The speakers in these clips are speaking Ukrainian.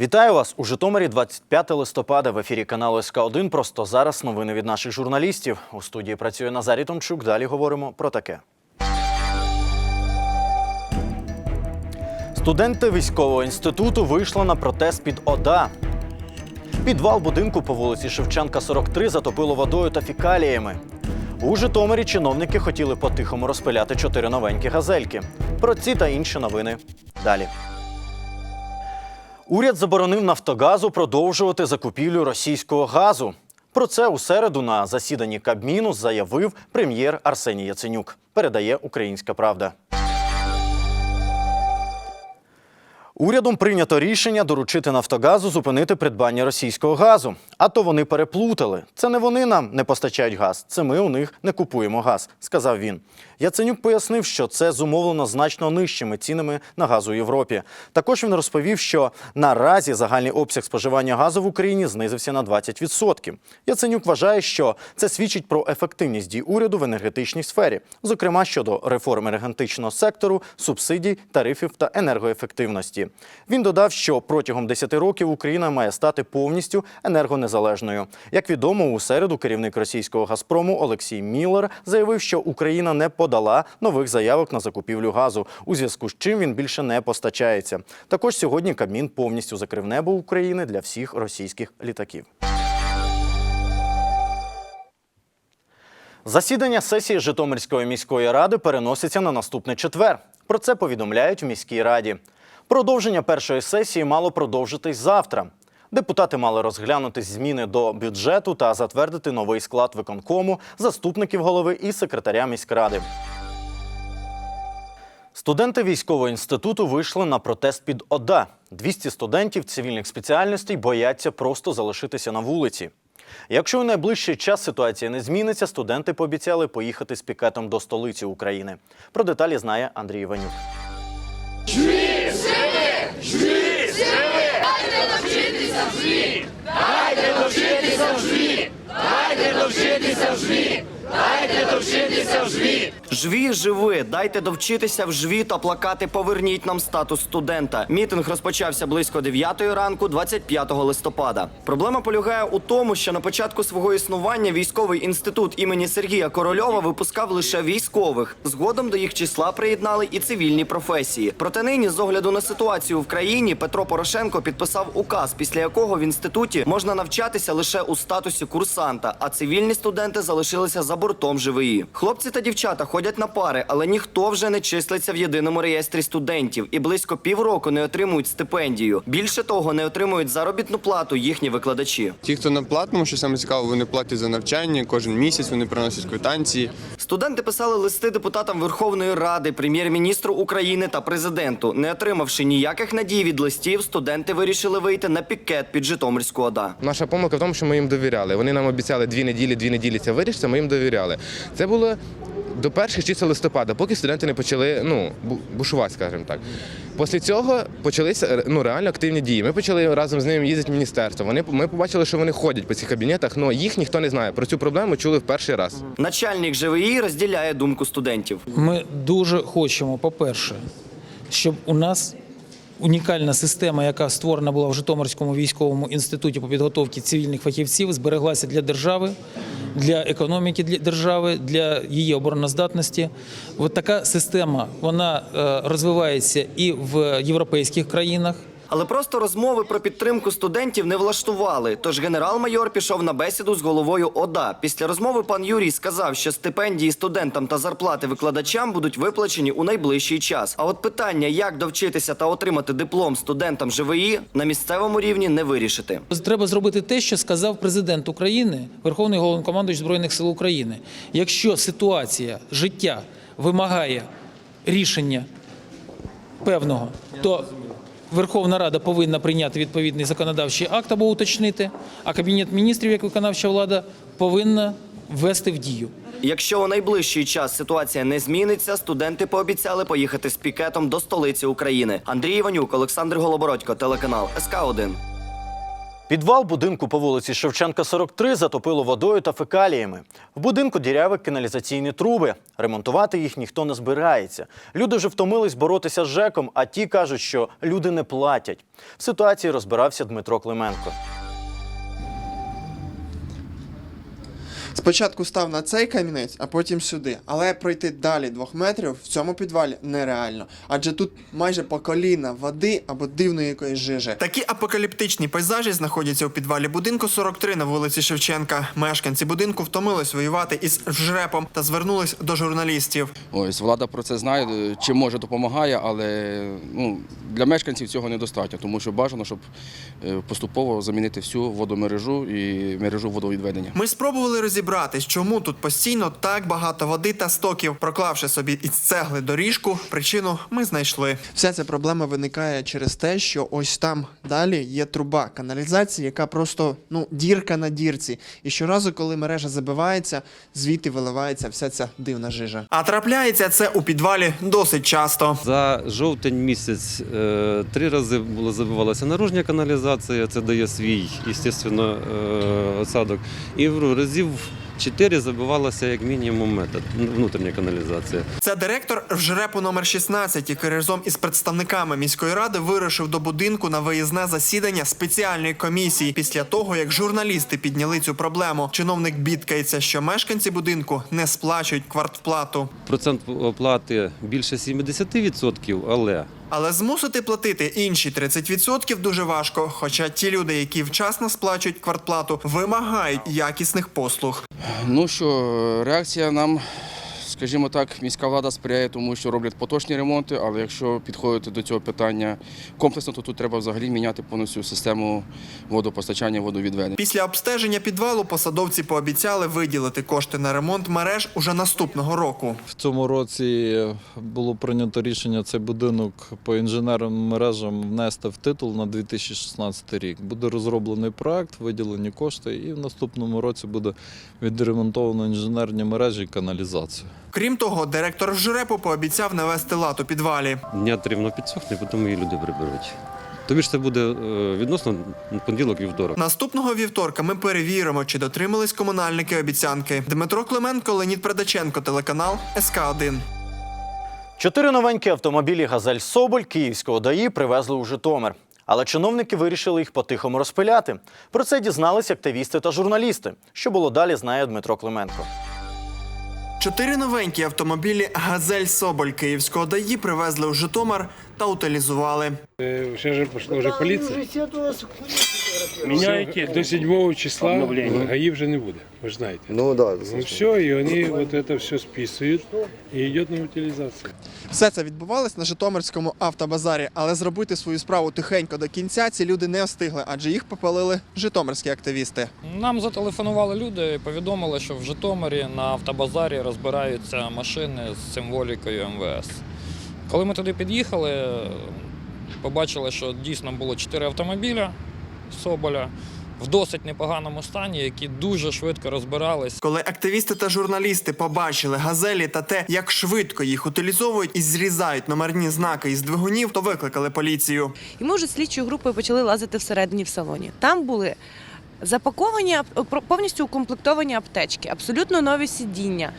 Вітаю вас у Житомирі 25 листопада в ефірі каналу СК 1 Просто зараз новини від наших журналістів. У студії працює Назарій Томчук. Далі говоримо про таке. Студенти військового інституту вийшли на протест під ОДА. Підвал будинку по вулиці Шевченка, 43 затопило водою та фікаліями. У Житомирі чиновники хотіли по-тихому розпиляти чотири новенькі газельки. Про ці та інші новини далі. Уряд заборонив Нафтогазу продовжувати закупівлю російського газу. Про це у середу на засіданні Кабміну заявив прем'єр Арсеній Яценюк. Передає Українська Правда. Урядом прийнято рішення доручити Нафтогазу зупинити придбання російського газу. А то вони переплутали. Це не вони нам не постачають газ, це ми у них не купуємо газ, сказав він. Яценюк пояснив, що це зумовлено значно нижчими цінами на газ у Європі. Також він розповів, що наразі загальний обсяг споживання газу в Україні знизився на 20%. Яценюк вважає, що це свідчить про ефективність дій уряду в енергетичній сфері, зокрема щодо реформ енергетичного сектору, субсидій, тарифів та енергоефективності. Він додав, що протягом 10 років Україна має стати повністю енергонезалежною. Як відомо, у середу керівник російського Газпрому Олексій Міллер заявив, що Україна не подала нових заявок на закупівлю газу, у зв'язку з чим він більше не постачається. Також сьогодні Кабмін повністю закрив небо України для всіх російських літаків. Засідання сесії Житомирської міської ради переноситься на наступний четвер. Про це повідомляють в міській раді. Продовження першої сесії мало продовжитись завтра. Депутати мали розглянути зміни до бюджету та затвердити новий склад виконкому, заступників голови і секретаря міськради. Студенти військового інституту вийшли на протест під ОДА. 200 студентів цивільних спеціальностей бояться просто залишитися на вулиці. Якщо у найближчий час ситуація не зміниться, студенти пообіцяли поїхати з пікетом до столиці України. Про деталі знає Андрій Іванюк вживі! Дайте довчитися вживі! Дайте довчитися вживі! Дайте довчитися вживі! Жві, живи, дайте довчитися в жві та плакати Поверніть нам статус студента. Мітинг розпочався близько 9 ранку, 25 листопада. Проблема полягає у тому, що на початку свого існування військовий інститут імені Сергія Корольова випускав лише військових. Згодом до їх числа приєднали і цивільні професії. Проте нині, з огляду на ситуацію в країні, Петро Порошенко підписав указ, після якого в інституті можна навчатися лише у статусі курсанта, а цивільні студенти залишилися за бортом ЖВІ. Хлопці та дівчата ходять на пари, але ніхто вже не числиться в єдиному реєстрі студентів і близько півроку не отримують стипендію. Більше того, не отримують заробітну плату їхні викладачі. Ті, хто на платному, що саме цікаво, вони платять за навчання кожен місяць, вони приносять квитанції. Студенти писали листи депутатам Верховної Ради, прем'єр-міністру України та президенту. Не отримавши ніяких надій від листів, студенти вирішили вийти на пікет під Житомирську ОДА. Наша помилка в тому, що ми їм довіряли. Вони нам обіцяли дві неділі, дві неділі це вирішиться, ми їм довіряли. Це було до перших чисел листопада, поки студенти не почали ну, бу- бушувати, скажімо так. Після цього почалися ну, реально активні дії. Ми почали разом з ними їздити в міністерство. Вони, ми побачили, що вони ходять по цих кабінетах, але їх ніхто не знає. Про цю проблему чули в перший раз. Начальник ЖВІ розділяє думку студентів. Ми дуже хочемо, по-перше, щоб у нас унікальна система, яка створена була в Житомирському військовому інституті по підготовці цивільних фахівців, збереглася для держави, для економіки для держави, для її обороноздатності. От така система вона е, розвивається і в європейських країнах. Але просто розмови про підтримку студентів не влаштували. Тож генерал-майор пішов на бесіду з головою ОДА. Після розмови пан Юрій сказав, що стипендії студентам та зарплати викладачам будуть виплачені у найближчий час. А от питання, як довчитися та отримати диплом студентам ЖВІ, на місцевому рівні не вирішити. Треба зробити те, що сказав президент України, Верховний Головнокомандуючий Збройних сил України. Якщо ситуація життя вимагає рішення певного, то Верховна Рада повинна прийняти відповідний законодавчий акт або уточнити, а Кабінет міністрів, як виконавча влада, повинна ввести в дію. Якщо у найближчий час ситуація не зміниться, студенти пообіцяли поїхати з пікетом до столиці України. Андрій Іванюк, Олександр Голобородько, телеканал СК 1 Підвал будинку по вулиці Шевченка, 43 затопило водою та фекаліями. В будинку діряви каналізаційні труби. Ремонтувати їх ніхто не збирається. Люди вже втомились боротися з ЖЕКом, а ті кажуть, що люди не платять. В ситуації розбирався Дмитро Клименко. Спочатку став на цей камінець, а потім сюди. Але пройти далі двох метрів в цьому підвалі нереально. Адже тут майже по коліна води або дивної якоїсь жижи. Такі апокаліптичні пейзажі знаходяться у підвалі будинку 43 на вулиці Шевченка. Мешканці будинку втомились воювати із жрепом та звернулись до журналістів. Ось влада про це знає, чим може допомагає, але ну, для мешканців цього недостатньо, тому що бажано, щоб е, поступово замінити всю водомережу і мережу водовідведення. Ми спробували розібратись, чому тут постійно так багато води та стоків. Проклавши собі із цегли доріжку, причину ми знайшли. Вся ця проблема виникає через те, що ось там далі є труба каналізації, яка просто ну дірка на дірці. І щоразу, коли мережа забивається, звідти виливається вся ця дивна жижа. А трапляється це у підвалі досить часто. За жовтень місяць е, три рази було забивалася наружня каналізація, це дає свій, звісно, е, осадок. І в разів чотири забивалася як мінімум метод, внутрішня каналізація. Це директор жрепу номер 16, який разом із представниками міської ради вирушив до будинку на виїзне засідання спеціальної комісії. Після того, як журналісти підняли цю проблему, чиновник бідкається, що мешканці будинку не сплачують квартплату. Процент оплати більше 70%, але Але змусити платити інші 30% дуже важко. Хоча ті люди, які вчасно сплачують квартплату, вимагають якісних послуг. Ну що, реакція нам, скажімо так, міська влада сприяє, тому що роблять поточні ремонти, але якщо підходити до цього питання комплексно, то тут треба взагалі міняти повністю систему водопостачання, водовідведення. Після обстеження підвалу посадовці пообіцяли виділити кошти на ремонт мереж уже наступного року. В цьому році було прийнято рішення цей будинок по інженерним мережам внести в титул на 2016 рік. Буде розроблений проект, виділені кошти, і в наступному році буде відремонтовано інженерні мережі і каналізацію. Крім того, директор жрепу пообіцяв навести лад у підвалі. дня три воно підсохне, потім її люди приберуть. Тобі ж це буде е, відносно понеділок вівторок. Наступного вівторка ми перевіримо, чи дотримались комунальники обіцянки. Дмитро Клименко, Леонід Предаченко, телеканал СК 1 Чотири новенькі автомобілі Газель Соболь Київського ДАІ привезли у Житомир. Але чиновники вирішили їх по-тихому розпиляти. Про це дізнались активісти та журналісти. Що було далі, знає Дмитро Клименко. Чотири новенькі автомобілі Газель Соболь Київського ДАІ привезли у Житомир та утилізували. Сейчас ж пошла вже полиция. Міняйте до 7 числа ГАИ вже не буде, ви ж знаєте. Ну да, Ну все, і вони вот это все списують і йде на утилізацію. Все це відбувалось на Житомирському автобазарі, але зробити свою справу тихенько до кінця ці люди не встигли, адже їх попалили житомирські активісти. Нам зателефонували люди і повідомили, що в Житомирі на автобазарі розбираються машини з символікою МВС. Коли ми туди під'їхали, побачили, що дійсно було чотири автомобіля Соболя в досить непоганому стані, які дуже швидко розбирались. Коли активісти та журналісти побачили газелі та те, як швидко їх утилізовують і зрізають номерні знаки із двигунів, то викликали поліцію. І ми вже слідчою групою почали лазити всередині в салоні. Там були запаковані повністю укомплектовані аптечки, абсолютно нові сидіння.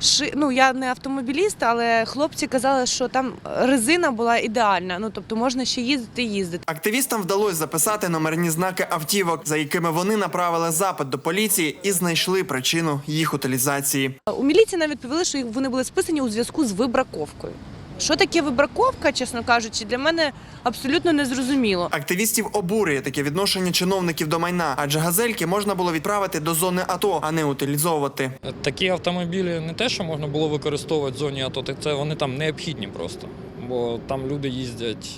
Ши- ну, я не автомобіліст, але хлопці казали, що там резина була ідеальна. Ну тобто можна ще їздити і їздити. Активістам вдалося записати номерні знаки автівок, за якими вони направили запит до поліції і знайшли причину їх утилізації. У міліції нам відповіли, що вони були списані у зв'язку з вибраковкою. Що таке вибраковка, чесно кажучи, для мене абсолютно незрозуміло. Активістів обурює таке відношення чиновників до майна, адже газельки можна було відправити до зони АТО, а не утилізовувати. Такі автомобілі не те, що можна було використовувати в зоні АТО, так це вони там необхідні просто. Бо там люди їздять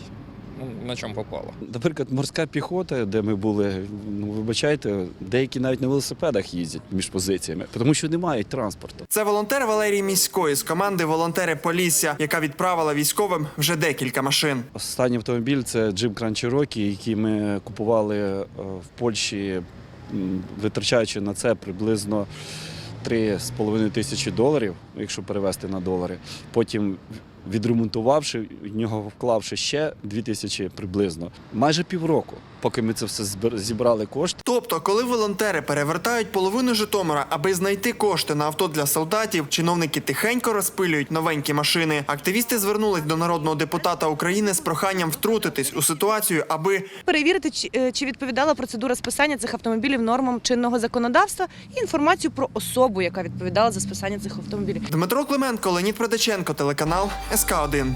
ну, на чому попало. Наприклад, морська піхота, де ми були, ну вибачайте, деякі навіть на велосипедах їздять між позиціями, тому що не мають транспорту. Це волонтер Валерій Міської з команди Волонтери Полісся, яка відправила військовим вже декілька машин. Останній автомобіль це Grand Cherokee, який ми купували е, в Польщі, витрачаючи на це приблизно 3,5 тисячі доларів, якщо перевести на долари. Потім відремонтувавши, в нього вклавши ще 2 тисячі приблизно. Майже півроку, поки ми це все зібрали кошти. Тобто, коли волонтери перевертають половину Житомира, аби знайти кошти на авто для солдатів, чиновники тихенько розпилюють новенькі машини. Активісти звернулись до народного депутата України з проханням втрутитись у ситуацію, аби Перевірити, чи, е, чи відповідала процедура списання цих автомобілів нормам чинного законодавства і інформацію про особу, яка відповідала за списання цих автомобілів. Дмитро Клименко, Леонід Продаченко, телеканал СК 1